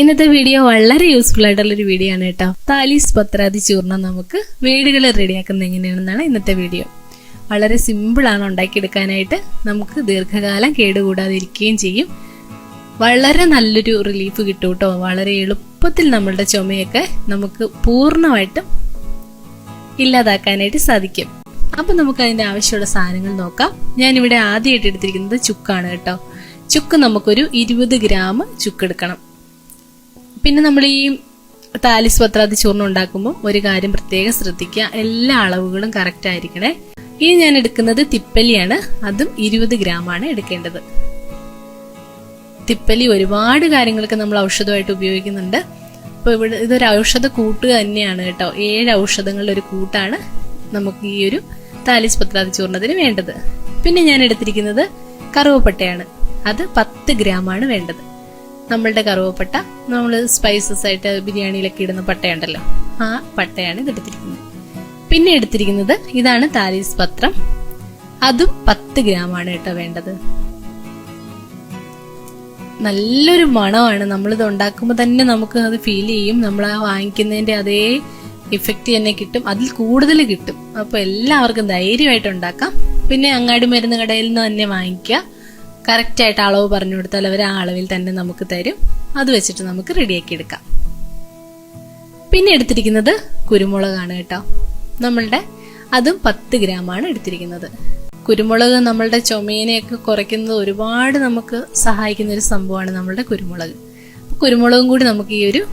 ഇന്നത്തെ വീഡിയോ വളരെ യൂസ്ഫുൾ ആയിട്ടുള്ള ഒരു വീഡിയോ ആണ് കേട്ടോ. താലീസ് പത്രാതി ചൂർണം നമുക്ക് വീടുകൾ റെഡിയാക്കുന്നത് എങ്ങനെയാണെന്നാണ് ഇന്നത്തെ വീഡിയോ വളരെ സിമ്പിളാണ് ഉണ്ടാക്കിയെടുക്കാനായിട്ട്. നമുക്ക് ദീർഘകാലം കേടുകൂടാതിരിക്കുകയും ചെയ്യും. വളരെ നല്ലൊരു റിലീഫ് കിട്ടും കേട്ടോ. വളരെ എളുപ്പത്തിൽ നമ്മളുടെ ചുമയൊക്കെ നമുക്ക് പൂർണമായിട്ടും ഇല്ലാതാക്കാനായിട്ട് സാധിക്കും. അപ്പൊ നമുക്ക് അതിന്റെ ആവശ്യമുള്ള സാധനങ്ങൾ നോക്കാം. ഞാനിവിടെ ആദ്യമായിട്ട് എടുത്തിരിക്കുന്നത് ചുക്കാണ് കേട്ടോ. ചുക്ക് നമുക്കൊരു ഇരുപത് ഗ്രാം ചുക്ക് എടുക്കണം. പിന്നെ നമ്മൾ ഈ താലിസ് പത്രാതി ചൂർണം ഉണ്ടാക്കുമ്പോൾ ഒരു കാര്യം പ്രത്യേകം ശ്രദ്ധിക്കുക. എല്ലാ അളവുകളും കറക്റ്റ് ആയിരിക്കണേ. ഇനി ഞാൻ എടുക്കുന്നത് തിപ്പലിയാണ് അതും ഇരുപത് ഗ്രാമാണ് എടുക്കേണ്ടത്. തിപ്പലി ഒരുപാട് കാര്യങ്ങൾക്ക് നമ്മൾ ഔഷധമായിട്ട് ഉപയോഗിക്കുന്നുണ്ട്. അപ്പോൾ ഇവിടെ ഇതൊരു ഔഷധ കൂട്ട് തന്നെയാണ് കേട്ടോ. ഏഴ് ഔഷധങ്ങളുടെ ഒരു കൂട്ടാണ് നമുക്ക് ഈ ഒരു താലിസ് പത്രാതി ചൂർണത്തിന് വേണ്ടത്. പിന്നെ ഞാൻ എടുത്തിരിക്കുന്നത് കറുവപ്പട്ടയാണ്. അത് പത്ത് ഗ്രാമാണ് വേണ്ടത്. നമ്മളുടെ കറുവപ്പട്ട. നമ്മൾ സ്പൈസസ് ആയിട്ട് ബിരിയാണിയിലൊക്കെ ഇടുന്ന പട്ടയുണ്ടല്ലോ. ആ പട്ടയാണ് ഇത് എടുത്തിരിക്കുന്നത്. പിന്നെ എടുത്തിരിക്കുന്നത് ഇതാണ് താലീസ് പത്രം. അതും പത്ത് ഗ്രാമാണ് കേട്ടോ വേണ്ടത്. നല്ലൊരു മണമാണ്. നമ്മളിത് ഉണ്ടാക്കുമ്പോൾ തന്നെ നമുക്ക് അത് ഫീൽ ചെയ്യും. നമ്മൾ ആ വാങ്ങിക്കുന്നതിന്റെ അതേ ഇഫക്റ്റ് തന്നെ കിട്ടും. അതിൽ കൂടുതൽ കിട്ടും. അപ്പൊ എല്ലാവർക്കും ധൈര്യമായിട്ട് ഉണ്ടാക്കാം. പിന്നെ അങ്ങാടി മരുന്ന് കടയിൽ നിന്ന് തന്നെ വാങ്ങിക്കുക. കറക്റ്റ് ആയിട്ട് അളവ് പറഞ്ഞു കൊടുത്താൽ അവർ ആ അളവിൽ തന്നെ നമുക്ക് തരും. അത് വെച്ചിട്ട് നമുക്ക് റെഡിയാക്കി എടുക്കാം. പിന്നെ എടുത്തിരിക്കുന്നത് കുരുമുളകാണ് കേട്ടോ. നമ്മളുടെ അതും പത്ത് ഗ്രാമാണ് എടുത്തിരിക്കുന്നത്. കുരുമുളക് നമ്മളുടെ ചുമേനെയൊക്കെ കുറയ്ക്കുന്നത് ഒരുപാട് നമുക്ക് സഹായിക്കുന്ന ഒരു സംഭവമാണ് നമ്മളുടെ കുരുമുളക്. കുരുമുളകും കൂടി നമുക്ക് ഈ ഒരു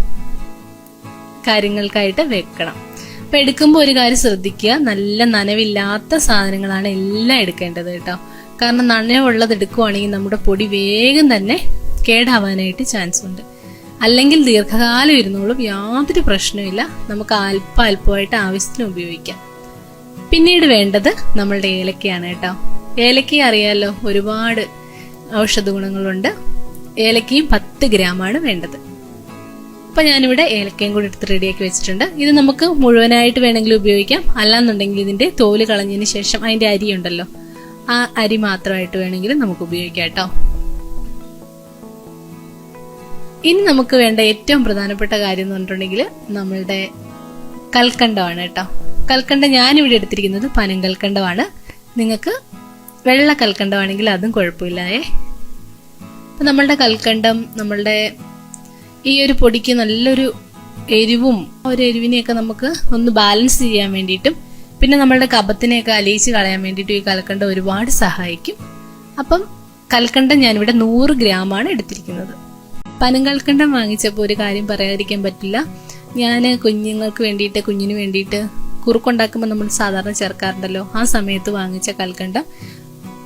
കാര്യങ്ങൾക്കായിട്ട് വെക്കണം. അപ്പൊ എടുക്കുമ്പോൾ ഒരു കാര്യം ശ്രദ്ധിക്കുക. നല്ല നനവില്ലാത്ത സാധനങ്ങളാണ് എല്ലാം എടുക്കേണ്ടത് കേട്ടോ. കാരണം നനവുള്ളത് എടുക്കുവാണെങ്കിൽ നമ്മുടെ പൊടി വേഗം തന്നെ കേടാവാനായിട്ട് ചാൻസ് ഉണ്ട്. അല്ലെങ്കിൽ ദീർഘകാലം ഇരുന്നോളും യാതൊരു പ്രശ്നമില്ല നമുക്ക് അല്പ അല്പമായിട്ട് ആവശ്യത്തിന് ഉപയോഗിക്കാം. പിന്നീട് വേണ്ടത് നമ്മളുടെ ഏലക്കയാണ് കേട്ടോ. ഏലക്ക അറിയാലോ ഒരുപാട് ഔഷധ ഗുണങ്ങളുണ്ട്. ഏലക്കയും പത്ത് ഗ്രാമാണ് വേണ്ടത്. അപ്പൊ ഞാനിവിടെ ഏലക്കയും കൂടി എടുത്ത് റെഡിയാക്കി വെച്ചിട്ടുണ്ട്. ഇത് നമുക്ക് മുഴുവനായിട്ട് വേണമെങ്കിൽ ഉപയോഗിക്കാം. അല്ലാന്നുണ്ടെങ്കിൽ ഇതിന്റെ തോൽ കളഞ്ഞതിന് ശേഷം അതിന്റെ അരി ഉണ്ടല്ലോ ആ അരി മാത്രമായിട്ട് വേണമെങ്കിൽ നമുക്ക് ഉപയോഗിക്കാം കേട്ടോ. ഇനി നമുക്ക് വേണ്ട ഏറ്റവും പ്രധാനപ്പെട്ട കാര്യം എന്ന് പറഞ്ഞിട്ടുണ്ടെങ്കിൽ നമ്മളുടെ കൽക്കണ്ടമാണ് കേട്ടോ. കൽക്കണ്ടം ഞാനിവിടെ എടുത്തിരിക്കുന്നത് പനം കൽക്കണ്ടമാണ്. നിങ്ങൾക്ക് വെള്ള കൽക്കണ്ടമാണെങ്കിൽ അതും കുഴപ്പമില്ലായേ അപ്പം നമ്മളുടെ കൽക്കണ്ടം നമ്മളുടെ ഈ ഒരു പൊടിക്ക് നല്ലൊരു എരിവും ഒരു എരിവിനെയൊക്കെ നമുക്ക് ഒന്ന് ബാലൻസ് ചെയ്യാൻ വേണ്ടിയിട്ടും പിന്നെ നമ്മളുടെ കപത്തിനെയൊക്കെ അലിയിച്ച് കളയാൻ വേണ്ടിയിട്ട് ഈ കൽക്കണ്ടം ഒരുപാട് സഹായിക്കും. അപ്പം കൽക്കണ്ടം ഞാനിവിടെ നൂറ് ഗ്രാമാണ് എടുത്തിരിക്കുന്നത്. പനങ്കൽക്കണ്ടം വാങ്ങിച്ചപ്പോൾ ഒരു കാര്യം പറയാതിരിക്കാൻ പറ്റില്ല. ഞാൻ കുഞ്ഞുങ്ങൾക്ക് വേണ്ടിയിട്ട് കുഞ്ഞിന് വേണ്ടിയിട്ട് കുറുക്കുണ്ടാക്കുമ്പോൾ നമ്മൾ സാധാരണ ചേർക്കാറുണ്ടല്ലോ. ആ സമയത്ത് വാങ്ങിച്ച കൽക്കണ്ടം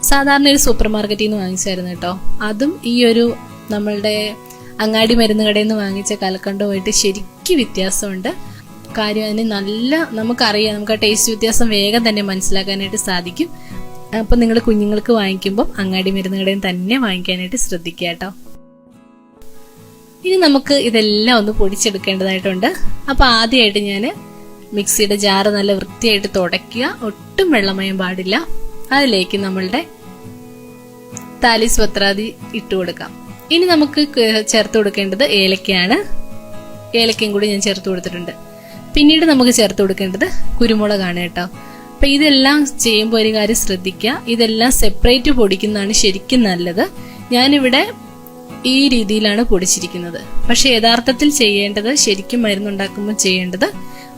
സാധാരണ ഒരു സൂപ്പർ മാർക്കറ്റിൽ നിന്ന് വാങ്ങിച്ചായിരുന്നു കേട്ടോ. അതും ഈ ഒരു നമ്മളുടെ അങ്ങാടി മരുന്ന് കടയിൽ നിന്ന് വാങ്ങിച്ച കൽക്കണ്ടവുമായിട്ട് ശരിക്കും വ്യത്യാസമുണ്ട്. കാര്യം അതിന് നല്ല നമുക്കറിയാം നമുക്ക് ആ ടേസ്റ്റ് വ്യത്യാസം വേഗം തന്നെ മനസ്സിലാക്കാനായിട്ട് സാധിക്കും. അപ്പം നിങ്ങൾ കുഞ്ഞുങ്ങൾക്ക് വാങ്ങിക്കുമ്പോൾ അങ്ങാടി മരുന്ന് കടയിൽ തന്നെ വാങ്ങിക്കാനായിട്ട് ശ്രദ്ധിക്കുക കേട്ടോ. ഇനി നമുക്ക് ഇതെല്ലാം ഒന്ന് പൊടിച്ചെടുക്കേണ്ടതായിട്ടുണ്ട്. അപ്പോൾ ആദ്യമായിട്ട് ഞാൻ മിക്സിയുടെ ജാറ് നല്ല വൃത്തിയായിട്ട് തുടയ്ക്കുക. ഒട്ടും വെള്ളമയം പാടില്ല. അതിലേക്ക് നമ്മളുടെ താലിസ് പത്രാതി ഇട്ട് കൊടുക്കാം. ഇനി നമുക്ക് ചേർത്ത് കൊടുക്കേണ്ടത് ഏലക്കയാണ്. ഏലക്കയും കൂടി ഞാൻ ചേർത്ത് കൊടുത്തിട്ടുണ്ട്. പിന്നീട് നമുക്ക് ചേർത്ത് കൊടുക്കേണ്ടത് കുരുമുളകാണ് കേട്ടോ. അപ്പൊ ഇതെല്ലാം ചെയ്യുമ്പോൾ ഒരു കാര്യം ശ്രദ്ധിക്കുക. ഇതെല്ലാം സെപ്പറേറ്റ് പൊടിക്കുന്നതാണ് ശരിക്കും നല്ലത്. ഞാനിവിടെ ഈ രീതിയിലാണ് പൊടിച്ചിരിക്കുന്നത്. പക്ഷെ യഥാർത്ഥത്തിൽ ചെയ്യേണ്ടത് ശരിക്കും മരുന്നുണ്ടാക്കുമ്പോൾ ചെയ്യേണ്ടത്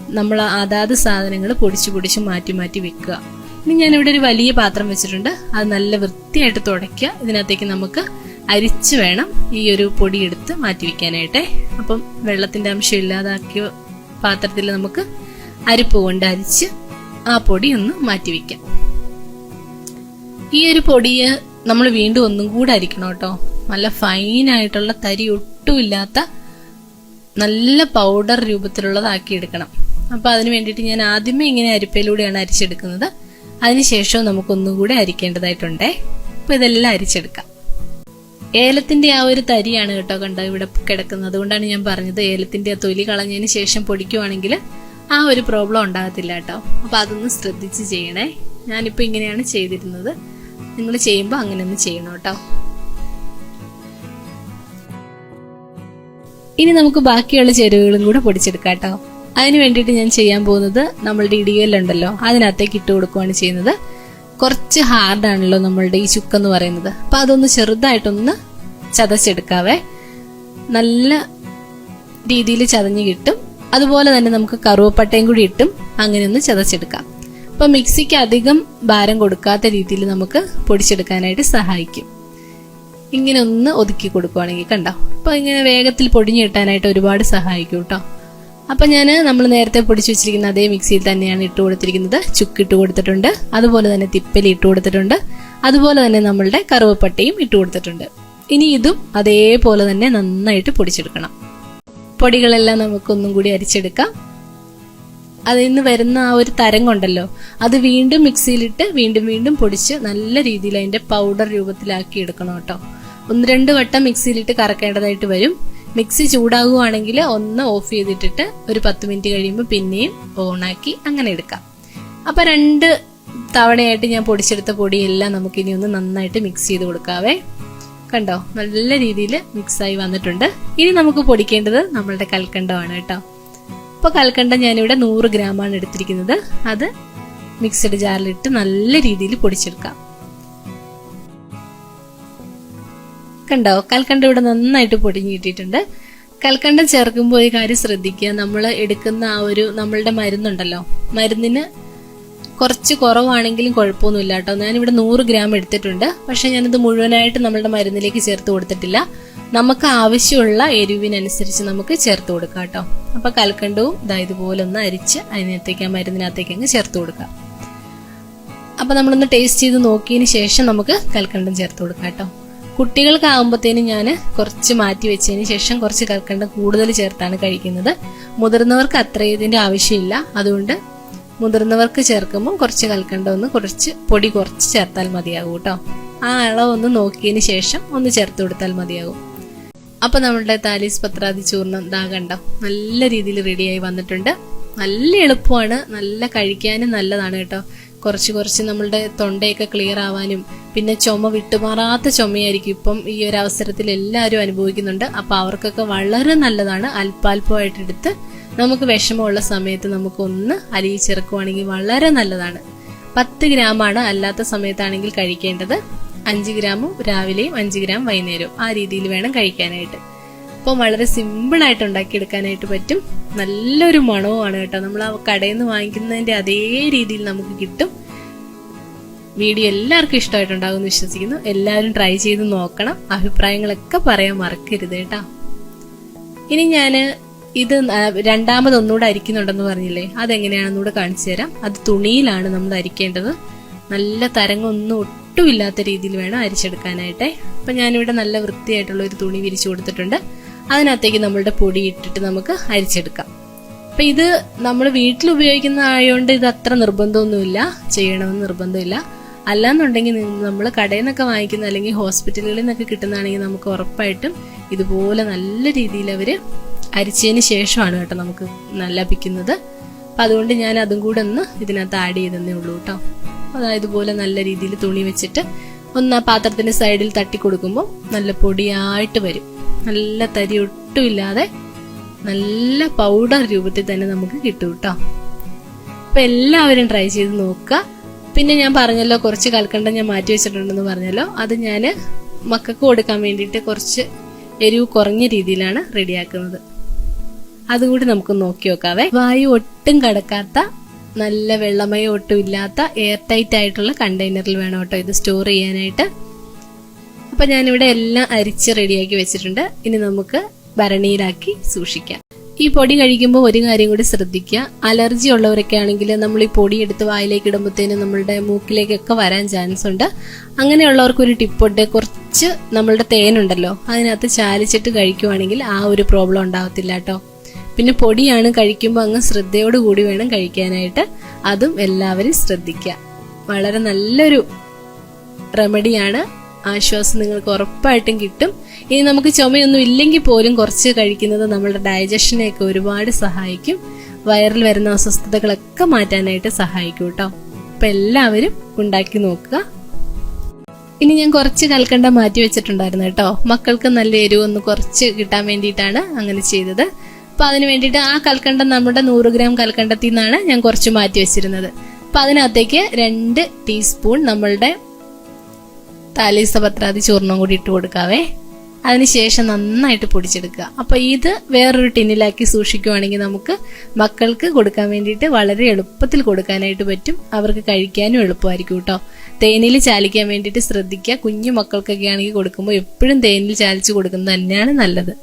നമ്മൾ അതാത് സാധനങ്ങൾ പൊടിച്ച് പൊടിച്ച് മാറ്റി മാറ്റി വെക്കുക. ഇനി ഞാനിവിടെ ഒരു വലിയ പാത്രം വെച്ചിട്ടുണ്ട്. അത് നല്ല വൃത്തിയായിട്ട് തുടയ്ക്കുക. ഇതിനകത്തേക്ക് നമുക്ക് അരിച്ച് വേണം ഈ ഒരു പൊടി എടുത്ത് മാറ്റി വെക്കാനായിട്ട്. അപ്പം വെള്ളത്തിന്റെ അംശം ഇല്ലാതാക്കിയ പാത്രത്തിൽ നമുക്ക് അരിപ്പ് കൊണ്ട് അരിച്ച് ആ പൊടി ഒന്ന് മാറ്റി വെക്കാം. ഈ ഒരു പൊടിയെ നമ്മൾ വീണ്ടും ഒന്നും കൂടെ അരിക്കണം കേട്ടോ. നല്ല ഫൈൻ ആയിട്ടുള്ള തരി ഒട്ടുമില്ലാത്ത നല്ല പൗഡർ രൂപത്തിലുള്ളതാക്കി എടുക്കണം. അപ്പൊ അതിന് വേണ്ടിയിട്ട് ഞാൻ ആദ്യമേ ഇങ്ങനെ അരിപ്പയിലൂടെയാണ് അരിച്ചെടുക്കുന്നത്. അതിനുശേഷം നമുക്കൊന്നും കൂടെ അരിക്കേണ്ടതായിട്ടുണ്ടേ. അപ്പൊ ഇതെല്ലാം അരിച്ചെടുക്കാം. ഏലത്തിന്റെ ആ ഒരു തരിയാണ് കേട്ടോ കണ്ടോ ഇവിടെ കിടക്കുന്നത്. അതുകൊണ്ടാണ് ഞാൻ പറഞ്ഞത് ഏലത്തിന്റെ ആ തൊലി കളഞ്ഞതിന് ശേഷം പൊടിക്കുവാണെങ്കിൽ ആ ഒരു പ്രോബ്ലം ഉണ്ടാകത്തില്ല കേട്ടോ. അപ്പൊ അതൊന്ന് ശ്രദ്ധിച്ച് ചെയ്യണേ. ഞാനിപ്പോ ഇങ്ങനെയാണ് ചെയ്തിരുന്നത്. നിങ്ങൾ ചെയ്യുമ്പോൾ അങ്ങനെ ഒന്ന് ചെയ്യണം കേട്ടോ. ഇനി നമുക്ക് ബാക്കിയുള്ള ചേരുവകളും കൂടെ പൊടിച്ചെടുക്കാം കേട്ടോ. അതിന് വേണ്ടിയിട്ട് ഞാൻ ചെയ്യാൻ പോകുന്നത് നമ്മളുടെ ഇടിയലുണ്ടല്ലോ. അതിനകത്തേക്ക് ഇട്ട് കൊടുക്കുകയാണ് ചെയ്യുന്നത്. കുറച്ച് ഹാർഡാണല്ലോ നമ്മളുടെ ഈ ചുക്കെന്ന് പറയുന്നത്. അപ്പൊ അതൊന്ന് ചെറുതായിട്ടൊന്ന് ചതച്ചെടുക്കാവേ. നല്ല രീതിയിൽ ചതഞ്ഞ് കിട്ടും. അതുപോലെ തന്നെ നമുക്ക് കറുവപ്പട്ടയും കൂടി ഇട്ടും അങ്ങനെ ഒന്ന് ചതച്ചെടുക്കാം. അപ്പൊ മിക്സിക്ക് അധികം ഭാരം കൊടുക്കാത്ത രീതിയിൽ നമുക്ക് പൊടിച്ചെടുക്കാനായിട്ട് സഹായിക്കും. ഇങ്ങനെ ഒന്ന് ഒതുക്കി കൊടുക്കുവാണെങ്കിൽ കണ്ടോ? അപ്പൊ ഇങ്ങനെ വേഗത്തിൽ പൊടിഞ്ഞു കിട്ടാനായിട്ട് ഒരുപാട് സഹായിക്കും കേട്ടോ. അപ്പൊ ഞാൻ നമ്മൾ നേരത്തെ പൊടിച്ചു വെച്ചിരിക്കുന്ന അതേ മിക്സിയിൽ തന്നെയാണ് ഇട്ട് കൊടുത്തിരിക്കുന്നത്. ചുക്ക് ഇട്ട് കൊടുത്തിട്ടുണ്ട്. അതുപോലെ തന്നെ തിപ്പലി ഇട്ട് കൊടുത്തിട്ടുണ്ട്. അതുപോലെ തന്നെ നമ്മളുടെ കറുവപ്പട്ടയും ഇട്ട് കൊടുത്തിട്ടുണ്ട്. ഇനി ഇതും അതേപോലെ തന്നെ നന്നായിട്ട് പൊടിച്ചെടുക്കണം. പൊടികളെല്ലാം നമുക്കൊന്നും കൂടി അരിച്ചെടുക്കാം. അതിൽ നിന്ന് വരുന്ന ആ ഒരു തരം കൊണ്ടല്ലോ. അത് വീണ്ടും മിക്സിയിലിട്ട് വീണ്ടും വീണ്ടും പൊടിച്ച് നല്ല രീതിയിൽ അതിന്റെ പൗഡർ രൂപത്തിലാക്കി എടുക്കണം കേട്ടോ. ഒന്ന് രണ്ട് വട്ടം മിക്സിയിലിട്ട് കറക്കേണ്ടതായിട്ട് വരും. മിക്സി ചൂടാകുവാണെങ്കിൽ ഒന്ന് ഓഫ് ചെയ്തിട്ടിട്ട് ഒരു പത്ത് മിനിറ്റ് കഴിയുമ്പോൾ പിന്നെയും ഓണാക്കി അങ്ങനെ എടുക്കാം. അപ്പൊ രണ്ട് തവണയായിട്ട് ഞാൻ പൊടിച്ചെടുത്ത പൊടിയെല്ലാം നമുക്കിനി ഒന്ന് നന്നായിട്ട് മിക്സ് ചെയ്ത് കൊടുക്കാവേ. കണ്ടോ? നല്ല രീതിയിൽ മിക്സായി വന്നിട്ടുണ്ട്. ഇനി നമുക്ക് പൊടിക്കേണ്ടത് നമ്മളുടെ കൽക്കണ്ടമാണ് കേട്ടോ. അപ്പൊ കൽക്കണ്ടം ഞാനിവിടെ നൂറ് ഗ്രാമാണ് എടുത്തിരിക്കുന്നത്. അത് മിക്സഡ് ജാറിലിട്ട് നല്ല രീതിയിൽ പൊടിച്ചെടുക്കാം. കണ്ടോ? കൽക്കണ്ട ഇവിടെ നന്നായിട്ട് പൊടിഞ്ഞു കിട്ടിയിട്ടുണ്ട്. കൽക്കണ്ടം ചേർക്കുമ്പോൾ ഈ കാര്യം ശ്രദ്ധിക്കുക. നമ്മൾ എടുക്കുന്ന ആ ഒരു നമ്മളുടെ മരുന്നുണ്ടല്ലോ. മരുന്നിന് കുറച്ച് കുറവാണെങ്കിലും കുഴപ്പമൊന്നുമില്ല കേട്ടോ. ഞാനിവിടെ നൂറ് ഗ്രാം എടുത്തിട്ടുണ്ട്. പക്ഷെ ഞാനിത് മുഴുവനായിട്ട് നമ്മളുടെ മരുന്നിലേക്ക് ചേർത്ത് കൊടുത്തിട്ടില്ല. നമുക്ക് ആവശ്യമുള്ള എരിവിനനുസരിച്ച് നമുക്ക് ചേർത്ത് കൊടുക്കാം കേട്ടോ. അപ്പൊ കൽക്കണ്ടവും ഇതാ ഇതുപോലെ ഒന്ന് അരിച്ച് അതിനകത്തേക്ക് ആ മരുന്നിനകത്തേക്ക് അങ്ങ് ചേർത്ത് കൊടുക്കാം. അപ്പൊ നമ്മളൊന്ന് ടേസ്റ്റ് ചെയ്ത് നോക്കിയതിന് ശേഷം നമുക്ക് കൽക്കണ്ടം ചേർത്ത് കൊടുക്കാം കേട്ടോ. കുട്ടികൾക്കാകുമ്പോഴത്തേനും ഞാൻ കുറച്ച് മാറ്റി വെച്ചതിന് ശേഷം കുറച്ച് കൽക്കണ്ടം കൂടുതൽ ചേർത്താണ് കഴിക്കുന്നത്. മുതിർന്നവർക്ക് അത്ര ഇതിന്റെ ആവശ്യമില്ല. അതുകൊണ്ട് മുതിർന്നവർക്ക് ചേർക്കുമ്പോൾ കുറച്ച് കൽക്കണ്ടം ഒന്ന് കുറച്ച് പൊടി കുറച്ച് ചേർത്താൽ മതിയാകും കേട്ടോ. ആ അളവ് ഒന്ന് നോക്കിയതിന് ശേഷം ഒന്ന് ചേർത്ത് കൊടുത്താൽ മതിയാകും. അപ്പൊ നമ്മളുടെ താലീസ് പത്രാതി ചൂർണം ദാ കണ്ടോ? നല്ല രീതിയിൽ റെഡിയായി വന്നിട്ടുണ്ട്. നല്ല എളുപ്പമാണ്. നല്ല കഴിക്കാനും നല്ലതാണ് കേട്ടോ. കുറച്ച് കുറച്ച് നമ്മളുടെ തൊണ്ടയൊക്കെ ക്ലിയർ ആവാനും പിന്നെ ചുമ വിട്ടുമാറാത്ത ചുമയായിരിക്കും ഇപ്പം ഈ ഒരു അവസരത്തിൽ എല്ലാവരും അനുഭവിക്കുന്നുണ്ട്. അപ്പം അവർക്കൊക്കെ വളരെ നല്ലതാണ് അല്പാൽപമായിട്ടെടുത്ത് നമുക്ക് വിഷമമുള്ള സമയത്ത് നമുക്കൊന്ന് അലിയിച്ചിറക്കുവാണെങ്കിൽ വളരെ നല്ലതാണ്. പത്ത് ഗ്രാമാണ് അല്ലാത്ത സമയത്താണെങ്കിൽ കഴിക്കേണ്ടത്. അഞ്ച് ഗ്രാമും രാവിലെയും അഞ്ച് ഗ്രാം വൈകുന്നേരവും ആ രീതിയിൽ വേണം കഴിക്കാനായിട്ട്. അപ്പോൾ വളരെ സിമ്പിൾ ആയിട്ട് ഉണ്ടാക്കിയെടുക്കാനായിട്ട് പറ്റും. നല്ലൊരു മണവുമാണ് കേട്ടോ. നമ്മൾ ആ കടയിൽ നിന്ന് വാങ്ങിക്കുന്നതിന്റെ അതേ രീതിയിൽ നമുക്ക് കിട്ടും. വീഡിയോ എല്ലാവർക്കും ഇഷ്ടമായിട്ടുണ്ടാകും എന്ന് വിശ്വസിക്കുന്നു. എല്ലാവരും ട്രൈ ചെയ്ത് നോക്കണം. അഭിപ്രായങ്ങളൊക്കെ പറയാൻ മറക്കരുത് കേട്ടോ. ഇനി ഞാൻ ഇത് രണ്ടാമത് ഒന്നുകൂടെ അരിക്കുന്നുണ്ടെന്ന് പറഞ്ഞില്ലേ? അതെങ്ങനെയാണെന്നൂടെ കാണിച്ചു തരാം. അത് തുണിയിലാണ് നമ്മൾ അരിക്കേണ്ടത്. നല്ല തരങ്ങൊന്നും ഒട്ടുമില്ലാത്ത രീതിയിൽ വേണം അരിച്ചെടുക്കാനായിട്ട്. അപ്പം ഞാനിവിടെ നല്ല വൃത്തിയായിട്ടുള്ള ഒരു തുണി വിരിച്ചു കൊടുത്തിട്ടുണ്ട്. അതിനകത്തേക്ക് നമ്മളുടെ പൊടി ഇട്ടിട്ട് നമുക്ക് അരിച്ചെടുക്കാം. അപ്പം ഇത് നമ്മൾ വീട്ടിൽ ഉപയോഗിക്കുന്ന ആയതുകൊണ്ട് ഇത് അത്ര നിർബന്ധമൊന്നുമില്ല. ചെയ്യണമെന്ന് നിർബന്ധമില്ല. അല്ലാന്നുണ്ടെങ്കിൽ നമ്മൾ കടയിൽ നിന്നൊക്കെ വാങ്ങിക്കുന്ന അല്ലെങ്കിൽ ഹോസ്പിറ്റലുകളിൽ നിന്നൊക്കെ കിട്ടുന്നതാണെങ്കിൽ നമുക്ക് ഉറപ്പായിട്ടും ഇതുപോലെ നല്ല രീതിയിൽ അവർ അരിച്ചതിന് ശേഷമാണ് കേട്ടോ നമുക്ക് നല്ല ലഭിക്കുന്നത് അപ്പം അതുകൊണ്ട് ഞാൻ അതും കൂടെ ഒന്ന് ഇതിനകത്ത് ആഡ് ചെയ്തെന്നേ ഉള്ളൂ കേട്ടോ. അതായത് ഇതുപോലെ നല്ല രീതിയിൽ തുണി വെച്ചിട്ട് ഒന്ന് ആ പാത്രത്തിന്റെ സൈഡിൽ തട്ടി കൊടുക്കുമ്പോൾ നല്ല പൊടിയായിട്ട് വരും. നല്ല തരി ഒട്ടും ഇല്ലാതെ നല്ല പൗഡർ രൂപത്തിൽ തന്നെ നമുക്ക് കിട്ടും കേട്ടോ അപ്പൊ എല്ലാവരും ട്രൈ ചെയ്ത് നോക്കുക. പിന്നെ ഞാൻ പറഞ്ഞല്ലോ കുറച്ച് കൽക്കണ്ടം ഞാൻ മാറ്റി വെച്ചിട്ടുണ്ടെന്ന് പറഞ്ഞല്ലോ. അത് ഞാൻ മക്കൾക്ക് കൊടുക്കാൻ വേണ്ടിയിട്ട് കുറച്ച് എരിവ് കുറഞ്ഞ രീതിയിലാണ് റെഡിയാക്കുന്നത്. അതുകൂടി നമുക്ക് നോക്കി നോക്കാവേ. വായു ഒട്ടും കടക്കാത്ത നല്ല വെള്ളമയം ഒട്ടും ഇല്ലാത്ത എയർ ടൈറ്റ് ആയിട്ടുള്ള കണ്ടെയ്നറിൽ വേണം കേട്ടോ ഇത് സ്റ്റോർ ചെയ്യാനായിട്ട്. അപ്പൊ ഞാനിവിടെ എല്ലാം അരിച്ച് റെഡിയാക്കി വെച്ചിട്ടുണ്ട്. ഇനി നമുക്ക് ഭരണിയിലാക്കി സൂക്ഷിക്കാം. ഈ പൊടി കഴിക്കുമ്പോൾ ഒരു കാര്യം കൂടി ശ്രദ്ധിക്കുക. അലർജി ഉള്ളവരൊക്കെ ആണെങ്കിൽ നമ്മൾ ഈ പൊടി എടുത്ത് വായിലേക്ക് ഇടുമ്പോഴത്തേനും നമ്മളുടെ മൂക്കിലേക്കൊക്കെ വരാൻ ചാൻസ് ഉണ്ട്. അങ്ങനെയുള്ളവർക്ക് ഒരു ടിപ്പുണ്ട് കുറച്ച് നമ്മളുടെ തേനുണ്ടല്ലോ അതിനകത്ത് ചാലിച്ചിട്ട് കഴിക്കുവാണെങ്കിൽ ആ ഒരു പ്രോബ്ലം ഉണ്ടാവത്തില്ല കേട്ടോ. പിന്നെ പൊടിയാണ് കഴിക്കുമ്പോൾ അങ്ങ് ശ്രദ്ധയോട് കൂടി വേണം കഴിക്കാനായിട്ട്. അതും എല്ലാവരും ശ്രദ്ധിക്കുക. വളരെ നല്ലൊരു റെമഡിയാണ് ആശ്വാസം നിങ്ങൾക്ക് ഉറപ്പായിട്ടും കിട്ടും. ഇനി നമുക്ക് ചുമയൊന്നും ഇല്ലെങ്കിൽ പോലും കുറച്ച് കഴിക്കുന്നത് നമ്മുടെ ഡൈജഷനെയൊക്കെ ഒരുപാട് സഹായിക്കും. വയറിൽ വരുന്ന അസ്വസ്ഥതകളൊക്കെ മാറ്റാനായിട്ട് സഹായിക്കും കേട്ടോ. അപ്പം എല്ലാവരും ഉണ്ടാക്കി നോക്കുക. ഇനി ഞാൻ കുറച്ച് കൽക്കണ്ട മാറ്റി വെച്ചിട്ടുണ്ടായിരുന്നു കേട്ടോ. മക്കൾക്ക് നല്ല എരിവ് ഒന്ന് കുറച്ച് കിട്ടാൻ വേണ്ടിയിട്ടാണ് അങ്ങനെ ചെയ്തത്. അപ്പം അതിന് വേണ്ടിയിട്ട് ആ കൽക്കണ്ടം നമ്മുടെ നൂറ് ഗ്രാം കൽക്കണ്ടത്തിൽ നിന്നാണ് ഞാൻ കുറച്ച് മാറ്റി വെച്ചിരുന്നത്. അപ്പം അതിനകത്തേക്ക് രണ്ട് ടീസ്പൂൺ നമ്മളുടെ താലീസപത്രാതി ചൂർണം കൂടി ഇട്ട് കൊടുക്കാവേ. അതിനുശേഷം നന്നായിട്ട് പൊടിച്ചെടുക്കുക. അപ്പൊ ഇത് വേറൊരു ടിന്നിലാക്കി സൂക്ഷിക്കുവാണെങ്കിൽ നമുക്ക് മക്കൾക്ക് കൊടുക്കാൻ വേണ്ടിയിട്ട് വളരെ എളുപ്പത്തിൽ കൊടുക്കാനായിട്ട് പറ്റും. അവർക്ക് കഴിക്കാനും എളുപ്പമായിരിക്കും കേട്ടോ. തേനിൽ ചാലിക്കാൻ വേണ്ടിയിട്ട് ശ്രദ്ധിക്കുക. കുഞ്ഞു മക്കൾക്കൊക്കെ ആണെങ്കിൽ കൊടുക്കുമ്പോൾ എപ്പോഴും തേനിൽ ചാലിച്ച് കൊടുക്കുന്നത് തന്നെയാണ് നല്ലത്.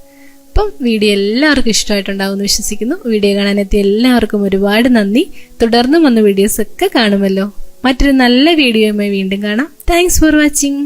അപ്പം വീഡിയോ എല്ലാവർക്കും ഇഷ്ടമായിട്ടുണ്ടാവുമെന്ന് വിശ്വസിക്കുന്നു. വീഡിയോ കാണാനെത്തിയ എല്ലാവർക്കും ഒരുപാട് നന്ദി. തുടർന്നും വന്ന വീഡിയോസ് ഒക്കെ കാണുമല്ലോ. മറ്റൊരു നല്ല വീഡിയോയുമായി വീണ്ടും കാണാം. Thanks for watching